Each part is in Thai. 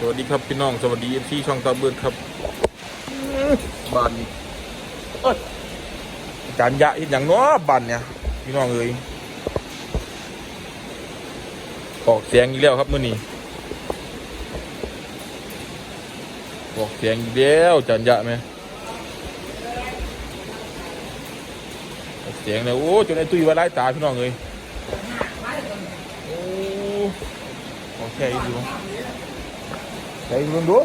สวัสดีครับพี่น้อง สวัสดีเอฟซีช่องตาเบิร์ดครับบ้านเอ้จารย์ยะเห็นอย่างน้อบ้านเนี่ยพี่น้องเอ้ยออกเสียงอีกแล้วครับมื่อนี้ออกเสียงอีกแล้วจารย์ยะไหมออกเสียงเลยโอ้จนไอ้ตุ้ยว่าไล่ตาพี่น้องเอ้ยโอ้โอเคดีมั้ Đây luôn đuối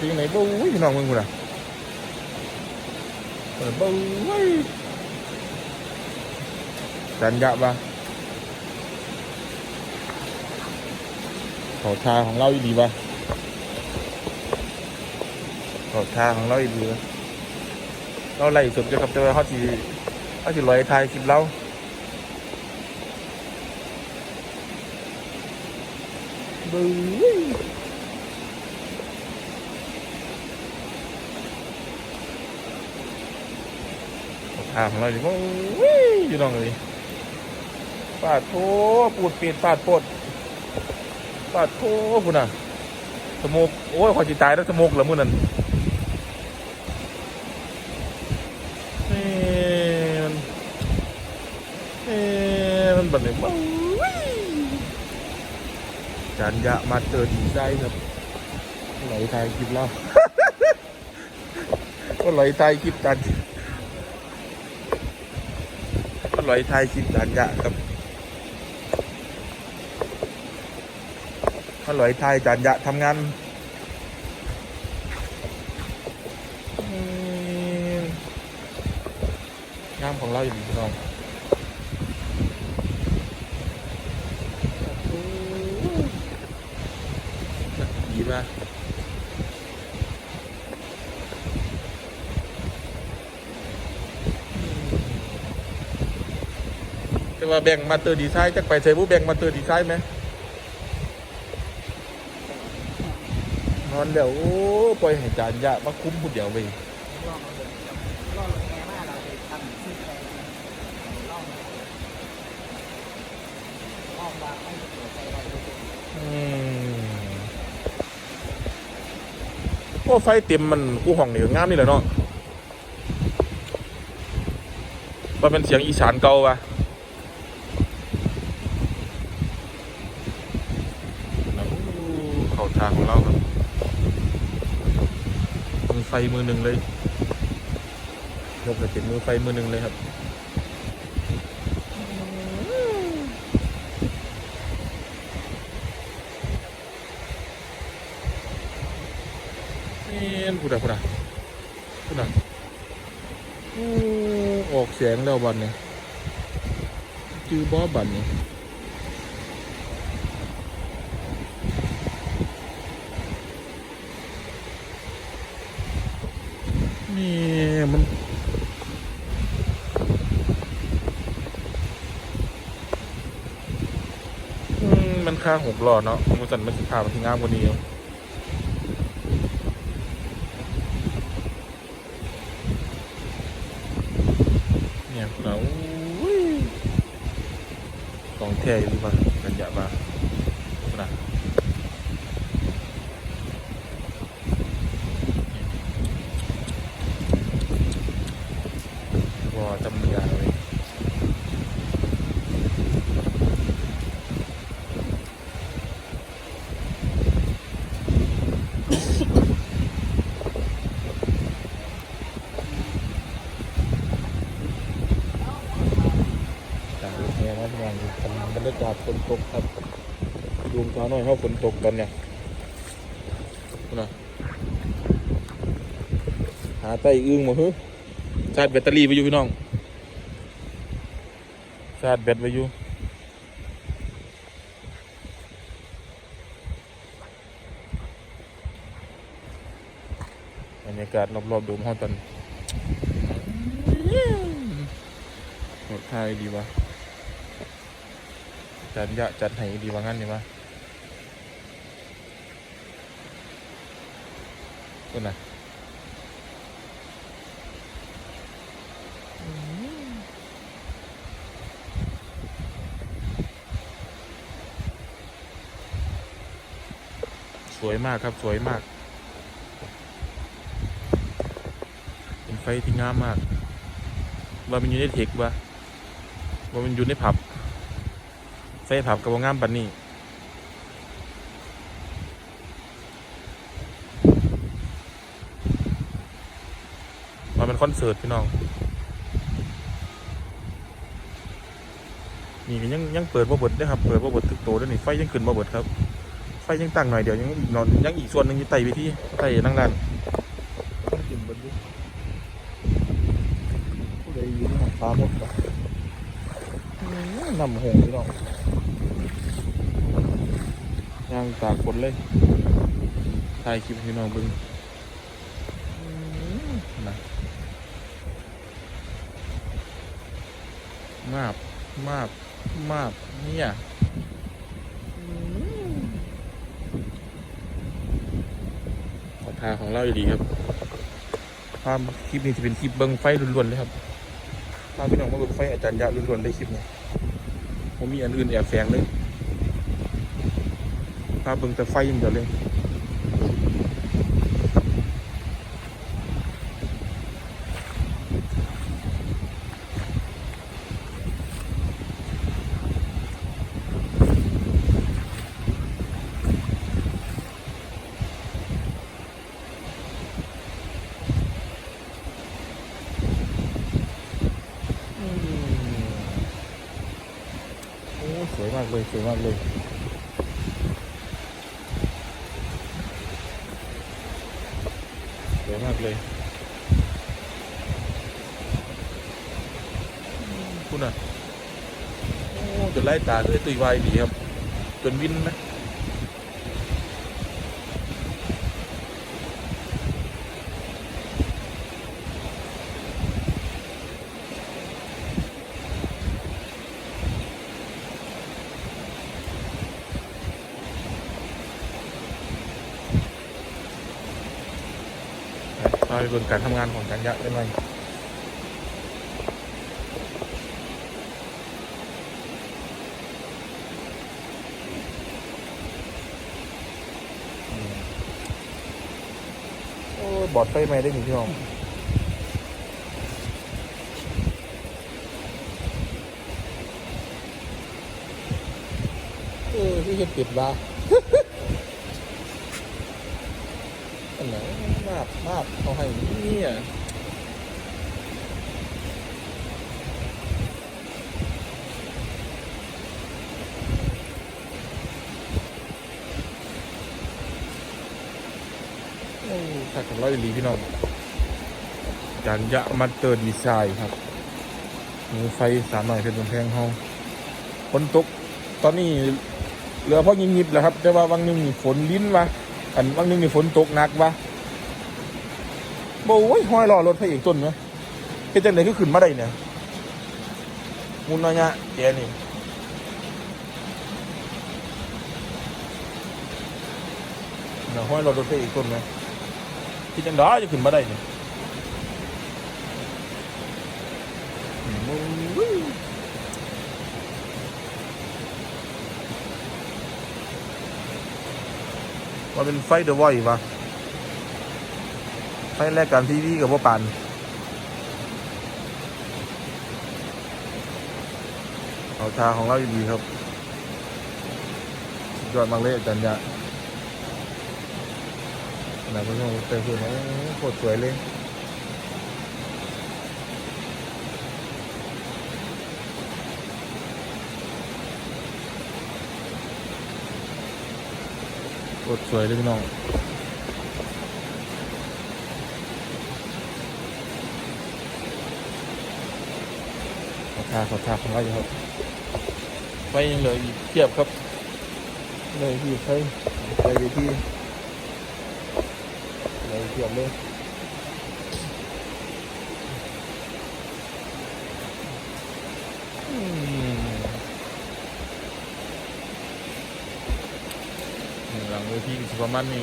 Thì này bâu quý cái nòng mình nè Rồi bâu quý Đàn gạo ba Khổ tha ของเราดีป่ะขอทาของเราดีป่ะเราไล่สุดจะกับเจ อเขาของเราดิโอ้ยอยู่น้องเลยปาดโถปูดปีดปาดโพดปาดโถพุ่นน่ะสมุกโอ้ยขอจิตายแล้วสมุกเหรอมุ่นนั่นเอ้มันเอ้ยมันบัดเนี่ยโอ้ยจานยะมาเจอดีใจครับไหลทายคลิปแล้วก็ไหลทายคลิปจาน ลอยไทยชิมจานยะครับถลอยไทยจันยะทำงานงามของเราอยู่พี่น้องโอ้ดีมาก แต่ ว่าแบ่งมาเตอร์ดีไซน์จักไปใช้ผู้แบ่งมาเตอร์ดีไซน์ไหมนอนเดี๋ยวโอ้ปล่อยให้จานยะมาคุ้มผู้เดียวไปกเราเลยทำชื่ออะไรลองลองวางให้เปิดใจไว้ดูอืมโอ้ไฟเต็มมันกู้ห้องนี่ก็งามนี่แหละเนาะมันเป็นเสียงอีสานเก่าวะแล้วเข้าทางของเราครับมือไฟมือหนึ่งเลยยกเลยเป็นมือไฟมือหนึ่งเลยครับนี่พูดอะพูดอะพูดอะอออกเสียงแล้วบันเนี่ยจื้อบอบันเนี่ยนี่มันอื มมันค่าหกหลอดเนาะมูสันมันสิพามันที่งามกว่านี้เอาเนี่ยเราอุ้ยของแท้อยู่ดีป่ะกันยะบ้านะว้าจำยาเลยจาก รถแห่มาที่งานทำบรรยากาศฝนตกครับดวงเช้าหน่อยเขาฝนตกตอนเนี่ยนะหาไต้อึ้งมาฮึชาร์จแบตเตอรี่ไปอยู่พี่น้องชาร์จแบตไปอยู่บรรยากาศรอบๆโดมห้องตอนหมดทายดีวะ จัดยะจัดให้ดีว่างั้นดีวะต้นน่ะวยมากครับสวยมาก เป็นไฟที่งามมาก ว่ามันอยู่ในเทควะว่ามันอยู่ในผับ ไฟผับกับว่างามปันนี้มาเป็นคอนเสิร์ตพี่น้อง นี่ก็ยังยังเปิดบ่เบิดเด้ครับ เปิดบ่เบิดทุกโตด้วยนี่ไฟยังขึ้นบ่เบิดครับ ไฟยังตั้งหน่อยเดี๋ยวยังอีกนอนยังอีกส่วนหนึ่งอยู่ใต้เวิธีใต้นั่งด้านต้องกินเบิดอยู่ผู้ใดอยู่ในห้องฟ้าหมดบ่อื้อ นำหงพี่น้องย่างตากฝนเลยถ่ายคลิปให้พี่น้องเบิ่งอื้อนะมาบมาบมาบเนี่ยอื้อขอทาของเราอยู่ดีครับภาพคลิปนี้จะเป็นคลิปเบิ้งไฟล้วนๆเลยครับภาพพี่น้องมาเบิ้งไฟอาจารย์ยะล้วนๆได้คลิปนี้ ผมมีอันอื่นแอบแฝงเลยภาพเบิ่งแต่ไฟอย่างเดียวเลย อืมโอ้สวย มากเลยสวยมากเลยสวยมากเลยอืมคุณอะโอ้จนไล่ตาด้วยตุยวายดีครับ จนวินไหม เราไปเบิ่งการทำงานของจันยะได้ไหมอืมโอ้บอดไฟไหม้ได้หนิพี่น้องเออที่เห็ดปิดบ้าอันไหนมากมากเขาให้เนี่ยโอ้ขัดของเราอีหลีพี่น้องจานยะมาเตอร์ดีไซน์ครับมือไฟสามหน่อยเป็นบนแพงห้องฝนตก ตอนนี้เหลือพราะยิบๆแล้วครับ แต่ว่าวันนึงมีฝนลิ้นวะอันวันนึงมีฝนตกหนักวะ โอ้ยห้อยรอรถพระเอกต้นไหมเป็นจังไหนก็ขึ้นมาได้เนี่ยมุนน้อยะแกนี่นะห้อยรอรถพระเอกต้นไหมที่จังได้จะขึ้นมาได้เนี่ยอืมอุ้ยว่าเป็นไฟเดอะไวท์ปะ ไฟแรกการทีวีกับว่าปันเอาชาของเราอยู่ดีครับยอดมากเลยอาจารย์ยะนาดพี่น้องเตะคุณโอ้โคตรสวยเลยโคตรสวยเลยพี่น้อง ขอทาขอทาของเราครับไฟยังเหลืออีกเทียบครับเลยที่ไฟไปไปที่เลยเทียบเลยหลังเวทีก็สิประมาณนี้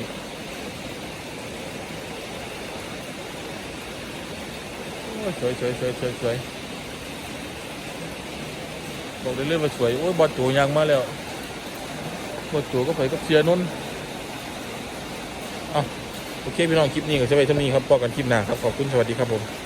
โอ้ยสวยสวยสวยสวยสวย บอกได้เลยว่าสวย โอ้ยบอลจูยังมาแล้วบอลจูก็ไปกับเสียนนท์เอาโอเคพี่น้องคลิปนี้ก็จะไปเท่านี้ครับพอกันคลิปหน้าครับ ขอบคุณสวัสดีครับผม